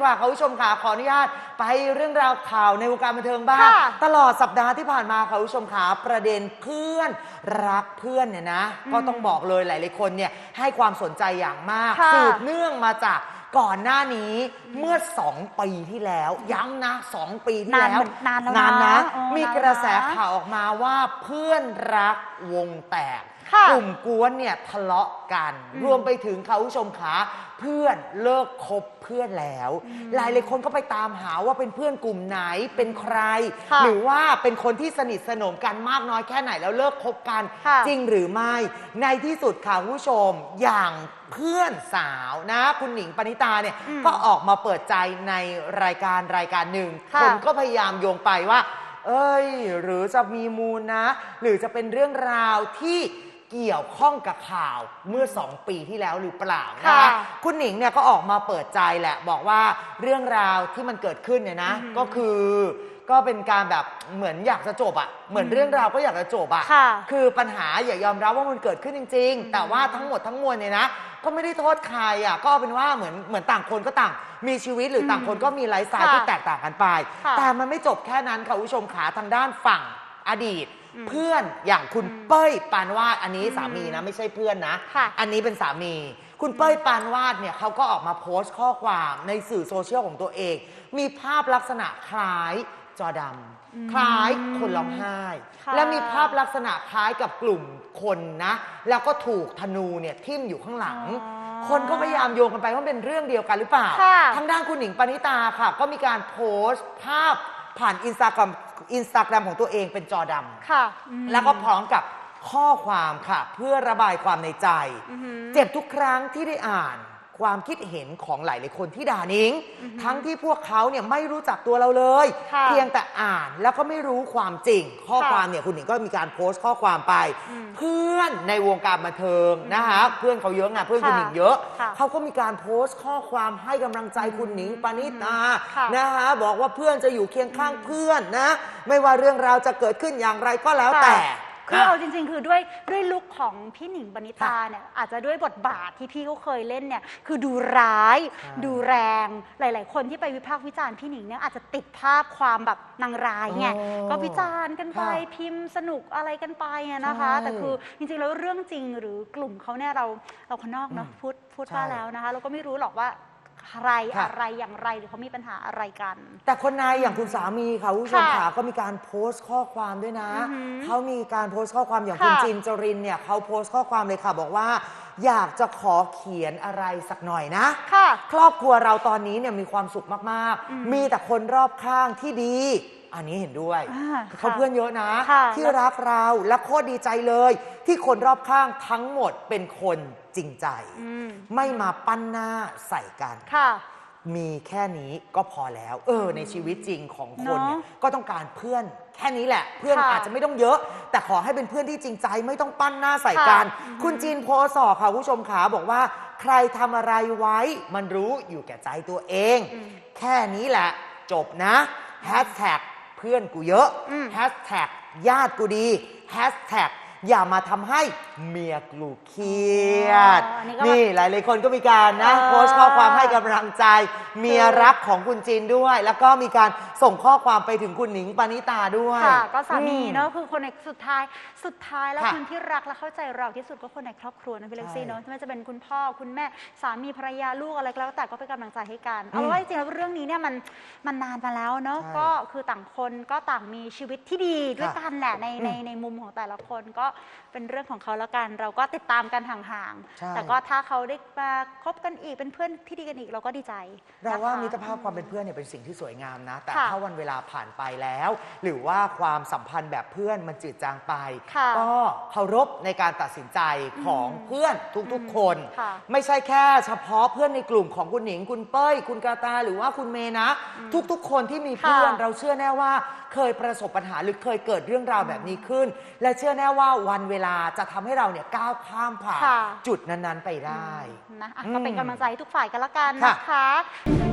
กว่าค่ะคุณผู้ชมค่ะขออนุญาตไปเรื่องราวข่าวในวงการบันเทิงบ้างค่ะตลอดสัปดาห์ที่ผ่านมาค่ะคุณผู้ชมค่ะประเด็นเพื่อนรักเพื่อนเนี่ยนะ ก็ต้องบอกเลยหลายๆคนเนี่ยให้ความสนใจอย่างมากค่ะ สืบเนื่องมาจากก่อนหน้านี้เมื่อ 2 ปีที่แล้ว ย้ำนะ 2 ปีที่นานแล้วเหมือนนานแล้วนะนานนะ เออมีนานกระแสแล้วนะ ข่าวออกมาว่าเพื่อนรักวงแตก ค่ะกลุ่มกวนเนี่ยทะเลาะกันอืมรวมไปถึงเขาผู้ชมขาเพื่อนเลิกคบเพื่อนแล้ว หลายหลายๆคนก็ไปตามหาว่าเป็นเพื่อนกลุ่มไหนเป็นใคร ค่ะหรือว่าเป็นคนที่สนิทสนมกันมากน้อยแค่ไหนแล้วเลิกคบกัน ค่ะ จริงหรือไม่ ในที่สุดค่ะคุณผู้ชมอย่างเพื่อนสาวนะ คุณหนิงปณิตาเนี่ยอืมก็ออกมาเปิดใจในรายการรายการหนึ่งค่ะ คนก็พยายามโยงไปว่า เอ้ย หรือจะมีมูลนะ หรือจะเป็นเรื่องราวที่ เกี่ยวข้องกับข่าวเมื่อ 2 ปีที่แล้วหรือเปล่านะค่ะคะคุณหนิงเนี่ยก็ออกมาเปิดใจแหละ บอกว่าเรื่องราวที่มันเกิดขึ้นเนี่ยนะ อือหือก็คือก็เป็นการแบบเหมือนอยากจะจบอะเหมือนเรื่องราวก็อยากจะจบอะค่ะ คือปัญหาอย่ายอมรับว่ามันเกิดขึ้นจริงๆแต่ว่าทั้งหมดทั้งมวลเนี่ยนะ ก็ไม่ได้โทษใครอะก็เอาเป็นว่าเหมือนเหมือนต่างคนก็ต่าง มีชีวิตหรือต่างคนก็มีไลฟ์สไตล์ค่ะที่แตกต่างกันไป ค่ะ แต่มันไม่จบแค่นั้นค่ะคุณผู้ชมขาทางด้านฝั่ง อดีตอืมเพื่อนอย่างคุณอืมเป้ยปานวาดอันนี้อืมสามีนะไม่ใช่เพื่อนนะ ค่ะอันนี้เป็นสามี คุณเป้ยปานวาดเนี่ยเขาก็ออกมาโพสต์ข้อความในสื่อโซเชียลของตัวเอง มีภาพลักษณะคล้ายจอดำอืมคล้ายคนร้องไห้ ค่ะ และมีภาพลักษณะคล้ายกับกลุ่มคนนะ แล้วก็ถูกธนูเนี่ยทิ่มอยู่ข้างหลัง อ๋อ คนก็พยายามโยงกันไปว่าเป็นเรื่องเดียวกันหรือเปล่า ค่ะทางด้านคุณหนิงปณิตาค่ะ ก็มีการโพสต์ภาพผ่านอินสตาแกรม อินสตาแกรมของตัวเองเป็นจอดำค่ะอืม แล้วก็พร้อมกับข้อความค่ะ เพื่อระบายความในใจ อือหือ เจ็บทุกครั้งที่ได้อ่าน ความคิดเห็นของหลายหลายๆคนที่ด่านิงอือหือทั้งที่พวกเขาเนี่ยไม่รู้จักตัวเราเลย ค่ะเพียงแต่อ่านแล้วก็ไม่รู้ความจริง ข้อค่ะความเนี่ยคุณหนิงก็มีการโพสต์ข้อความไป อืมเพื่อนในวงการบันเทิงนะคะเพื่อนเขาเยอะไงเพื่อนคุณหนิงเยอะ ค่ะเขาก็มีการโพสต์ข้อความให้กำลังใจคุณหนิงปณิตาค่ะ นะคะบอกว่าเพื่อนจะอยู่เคียงข้างเพื่อนนะ ไม่ว่าเรื่องราวจะเกิดขึ้นอย่างไรก็แล้วแต่คื อเอานะจริง ๆ คือด้วยด้วยลุคของพี่หนิงบณิตาค่ะเนี่ยอาจจะด้วยบทบาทที่พี่เขาเคยเล่นเนี่ยคือดูร้ายใช่ดูแรงหลาย ๆ คนที่ไปวิพากษ์วิจารณ์พี่หนิงเนี่ยอาจจะติดภาพความแบบนางร้ายไงอ๋อก็วิจารณ์กันไปค่ะพิมพ์สนุกอะไรกันไปอะนะคะ ใช่แต่คือจริงๆแล้วเรื่องจริงหรือกลุ่มเขาเนี่ยเราเราคนนอกเนาะอืมพูดพูดใช่ ว่าแล้วนะคะ เราก็ไม่รู้หรอกว่า ใครค่ะ อะไรอย่างไรหรือเขามีปัญหาอะไรกัน แต่คนในอย่างคุณสามีค่ะคุณผู้ชมค่ะขาก็มีการโพสต์ข้อความด้วยนะ อือหือเขามีการโพสต์ข้อความอย่างคุณค่ะ จินจรินเนี่ยเขาโพสต์ข้อความเลยค่ะ บอกว่า อยากจะขอเขียนอะไรสักหน่อยนะ ค่ะ ครอบครัวเราตอนนี้เนี่ยมีความสุขมาก อืม ๆ มีแต่คนรอบข้างที่ดี อันนี้เห็นด้วยอ่าเขาค่ะเพื่อนเยอะนะ ค่ะ ที่รักเราและโคตรดีใจเลย ที่คนรอบข้างทั้งหมดเป็นคนจริงใจ อืมไม่มาปั้นหน้าใส่กัน ค่ะ มีแค่นี้ก็พอแล้ว เออ ในชีวิตจริงของคนเนี่ยเนอะก็ต้องการเพื่อนแค่นี้แหละ เพื่อนค่ะอาจจะไม่ต้องเยอะ แต่ขอให้เป็นเพื่อนที่จริงใจไม่ต้องปั้นหน้าใส่กัน ค่ะอือหือคุณจีนโพสอค่ะคุณผู้ชมขาบอกว่า ใครทำอะไรไว้ มันรู้อยู่แก่ใจตัวเอง อืม แค่นี้แหละ จบนะแฮชแท็ก เพื่อนกูเยอะอืมแฮชแท็กญาติกูดีแฮชแท็ก อย่ามาทำให้เมียกูเครียด อ๋ออันนี้ก็นี่หลายๆคนก็มีการนะเออ โพสต์ข้อความให้กำลังใจ เมียรักของคุณจีนด้วย แล้วก็มีการส่งข้อความไปถึงคุณหนิงปณิตาด้วยค่ะ ก็สามีอืเนาะคือคนในสุดท้ายสุดท้ายแล้วค่ะคนที่รักและเข้าใจเราที่สุดก็คนในครอบครัวนะพี่เล็กซี่ใช่เนาะไม่ว่าจะเป็นคุณพ่อคุณแม่สามีภรรยาลูกอะไรก็แล้วแต่ก็เป็นกำลังใจให้กันอืมเอาเป็นว่าจริงๆแล้วเรื่องนี้เนี่ยมันมันนานมาแล้วเนาะใช่ก็คือต่างคนก็ต่างมีชีวิตที่ดีด้วยค่ะกันแหละในในอืมในมุมของแต่ละคนก็เป็นเรื่องของเขาแล้วกัน เราก็ติดตามกันห่างใช่ ๆ แต่ก็ถ้าเขาได้มาคบกันอีกเป็นเพื่อนที่ดีกันอีกเราก็ดีใจเราว่านะคะมิตรภาพความเป็นเพื่อนเนี่ยเป็นสิ่งที่สวยงามนะ แต่ค่ะถ้าวันเวลาผ่านไปแล้ว หรือว่าความสัมพันธ์แบบเพื่อนมันจืดจางไป ค่ะก็เคารพในการตัดสินใจของอืมเพื่อนทุกๆ คน ค่ะ ไม่ใช่แค่เฉพาะเพื่อนในกลุ่มของคุณหนิง คุณเป้ย คุณกาตาหรือว่าคุณเมย์นะ ทุกๆ คนที่มีเพื่อน ค่ะ เราเชื่อแน่ว่าเคยประสบปัญหาหรือเคยเกิดเรื่องราวแบบนี้ขึ้น และเชื่อแน่ว่าวันเวลาจะทำให้เราเนี่ยก้าวข้ามผ่านค่ะ จุดนั้นๆไปได้ นะอะอืมก็เป็นกำลังใจให้ทุกฝ่ายกันละกันค่ะ นะคะ